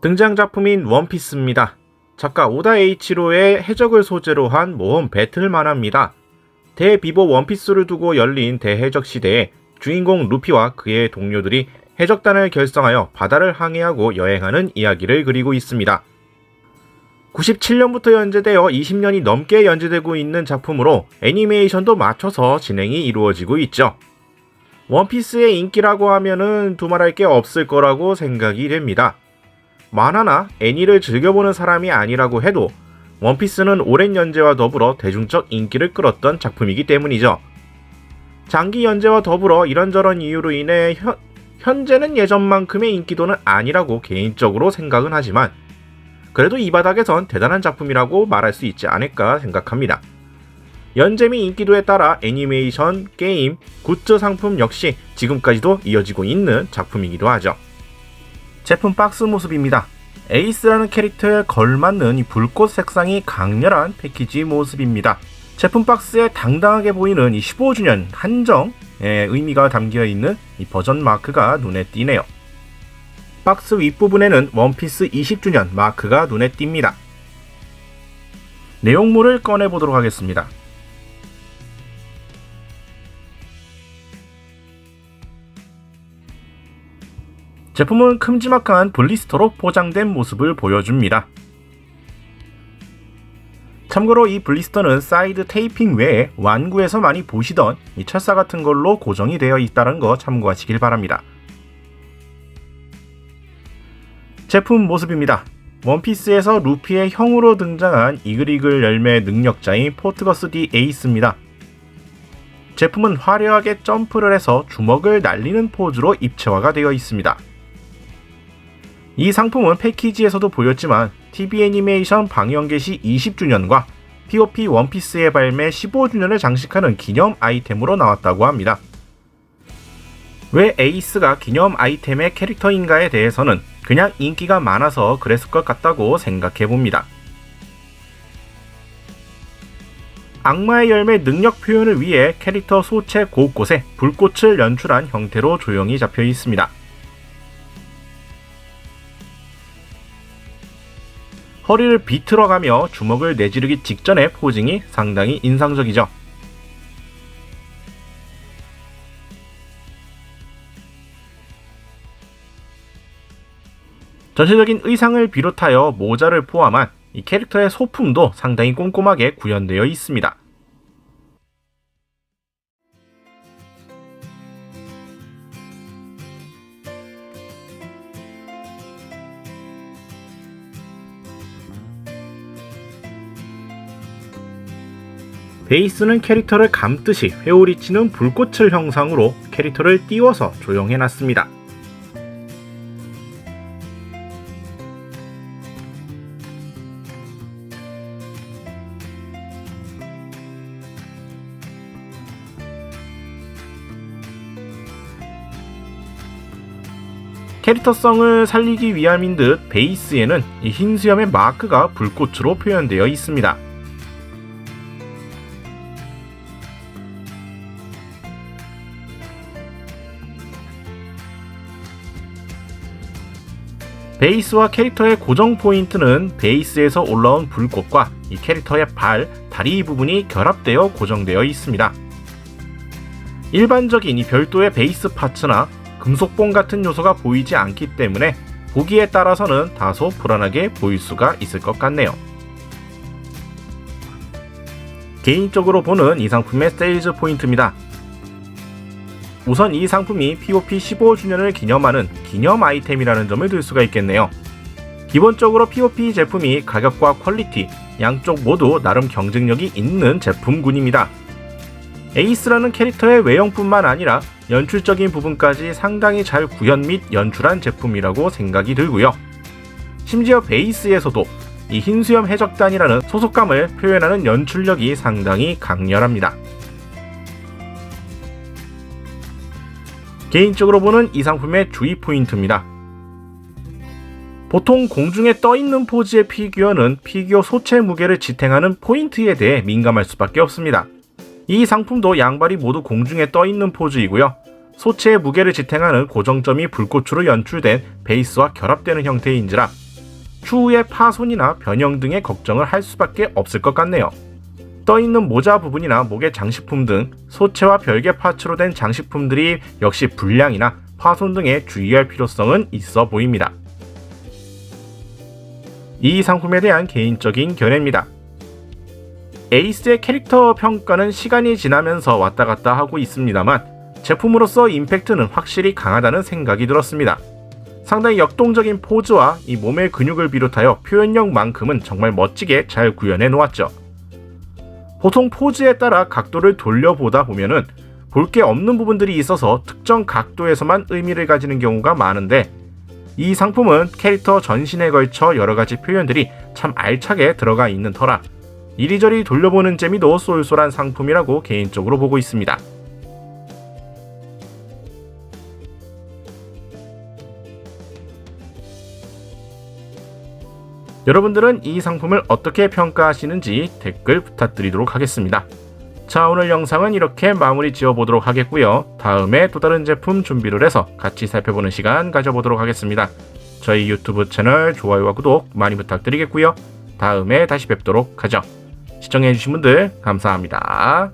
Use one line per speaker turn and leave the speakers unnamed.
등장 작품인 원피스입니다. 작가 오다 에이치로의 해적을 소재로 한 모험 배틀 만화입니다. 대비보 원피스를 두고 열린 대해적 시대에 주인공 루피와 그의 동료들이 해적단을 결성하여 바다를 항해하고 여행하는 이야기를 그리고 있습니다. 97년부터 연재되어 20년이 넘게 연재되고 있는 작품으로 애니메이션도 맞춰서 진행이 이루어지고 있죠. 원피스의 인기라고 하면은 두말할 게 없을 거라고 생각이 됩니다. 만화나 애니를 즐겨보는 사람이 아니라고 해도 원피스는 오랜 연재와 더불어 대중적 인기를 끌었던 작품이기 때문이죠. 장기 연재와 더불어 이런저런 이유로 인해 현, 현재는 예전만큼의 인기도는 아니라고 개인적으로 생각은 하지만 그래도 이 바닥에선 대단한 작품이라고 말할 수 있지 않을까 생각합니다. 연재 및 인기도에 따라 애니메이션, 게임, 굿즈 상품 역시 지금까지도 이어지고 있는 작품이기도 하죠. 제품 박스 모습입니다. 에이스라는 캐릭터에 걸맞는 이 불꽃 색상이 강렬한 패키지 모습입니다. 제품 박스에 당당하게 보이는 이 15주년 한정의 의미가 담겨 있는 이 버전 마크가 눈에 띄네요. 박스 윗부분에는 원피스 20주년 마크가 눈에 띕니다. 내용물을 꺼내보도록 하겠습니다. 제품은 큼지막한 블리스터로 포장된 모습을 보여줍니다. 참고로 이 블리스터는 사이드 테이핑 외에 완구에서 많이 보시던 이 철사 같은 걸로 고정이 되어 있다는 거 참고하시길 바랍니다. 제품 모습입니다. 원피스에서 루피의 형으로 등장한 이글이글 열매 능력자인 포트거스 디 에이스입니다. 제품은 화려하게 점프를 해서 주먹을 날리는 포즈로 입체화가 되어 있습니다. 이 상품은 패키지에서도 보였지만 TV 애니메이션 방영 개시 20주년과 POP 원피스의 발매 15주년을 장식하는 기념 아이템으로 나왔다고 합니다. 왜 에이스가 기념 아이템의 캐릭터인가에 대해서는 그냥 인기가 많아서 그랬을 것 같다고 생각해 봅니다. 악마의 열매 능력 표현을 위해 캐릭터 소체 곳곳에 불꽃을 연출한 형태로 조형이 잡혀 있습니다. 허리를 비틀어가며 주먹을 내지르기 직전의 포징이 상당히 인상적이죠. 전체적인 의상을 비롯하여 모자를 포함한 이 캐릭터의 소품도 상당히 꼼꼼하게 구현되어 있습니다. 베이스는 캐릭터를 감듯이 회오리 치는 불꽃을 형상으로 캐릭터를 띄워서 조형해 놨습니다. 캐릭터성을 살리기 위함인 듯 베이스에는 이흰 수염의 마크가 불꽃으로 표현되어 있습니다. 베이스와 캐릭터의 고정 포인트는 베이스에서 올라온 불꽃과 이 캐릭터의 발, 다리 부분이 결합되어 고정되어 있습니다. 일반적인 이 별도의 베이스 파츠나 금속봉 같은 요소가 보이지 않기 때문에 보기에 따라서는 다소 불안하게 보일 수가 있을 것 같네요. 개인적으로 보는 이 상품의 세일즈 포인트입니다. 우선 이 상품이 POP 15주년을 기념하는 기념 아이템이라는 점을 들 수가 있겠네요. 기본적으로 POP 제품이 가격과 퀄리티 양쪽 모두 나름 경쟁력이 있는 제품군입니다. 에이스라는 캐릭터의 외형뿐만 아니라 연출적인 부분까지 상당히 잘 구현 및 연출한 제품이라고 생각이 들고요. 심지어 베이스에서도 이 흰수염 해적단이라는 소속감을 표현하는 연출력이 상당히 강렬합니다. 개인적으로 보는 이 상품의 주의 포인트입니다. 보통 공중에 떠 있는 포즈의 피규어는 피규어 소체 무게를 지탱하는 포인트에 대해 민감할 수밖에 없습니다. 이 상품도 양발이 모두 공중에 떠 있는 포즈이고요. 소체의 무게를 지탱하는 고정점이 불꽃으로 연출된 베이스와 결합되는 형태인지라 추후의 파손이나 변형 등의 걱정을 할 수밖에 없을 것 같네요. 떠 있는 모자 부분이나 목의 장식품 등 소체와 별개 파츠로 된 장식품들이 역시 불량이나 파손 등에 주의할 필요성은 있어 보입니다. 이 상품에 대한 개인적인 견해입니다. 에이스의 캐릭터 평가는 시간이 지나면서 왔다 갔다 하고 있습니다만 제품으로서 임팩트는 확실히 강하다는 생각이 들었습니다. 상당히 역동적인 포즈와 이 몸의 근육을 비롯하여 표현력만큼은 정말 멋지게 잘 구현해 놓았죠. 보통 포즈에 따라 각도를 돌려보다 보면은 볼 게 없는 부분들이 있어서 특정 각도에서만 의미를 가지는 경우가 많은데 이 상품은 캐릭터 전신에 걸쳐 여러 가지 표현들이 참 알차게 들어가 있는 터라 이리저리 돌려보는 재미도 쏠쏠한 상품이라고 개인적으로 보고 있습니다. 여러분들은 이 상품을 어떻게 평가하시는지 댓글 부탁드리도록 하겠습니다. 자, 오늘 영상은 이렇게 마무리 지어 보도록 하겠고요. 다음에 또 다른 제품 준비를 해서 같이 살펴보는 시간 가져보도록 하겠습니다. 저희 유튜브 채널 좋아요와 구독 많이 부탁드리겠고요. 다음에 다시 뵙도록 하죠. 시청해주신 분들 감사합니다.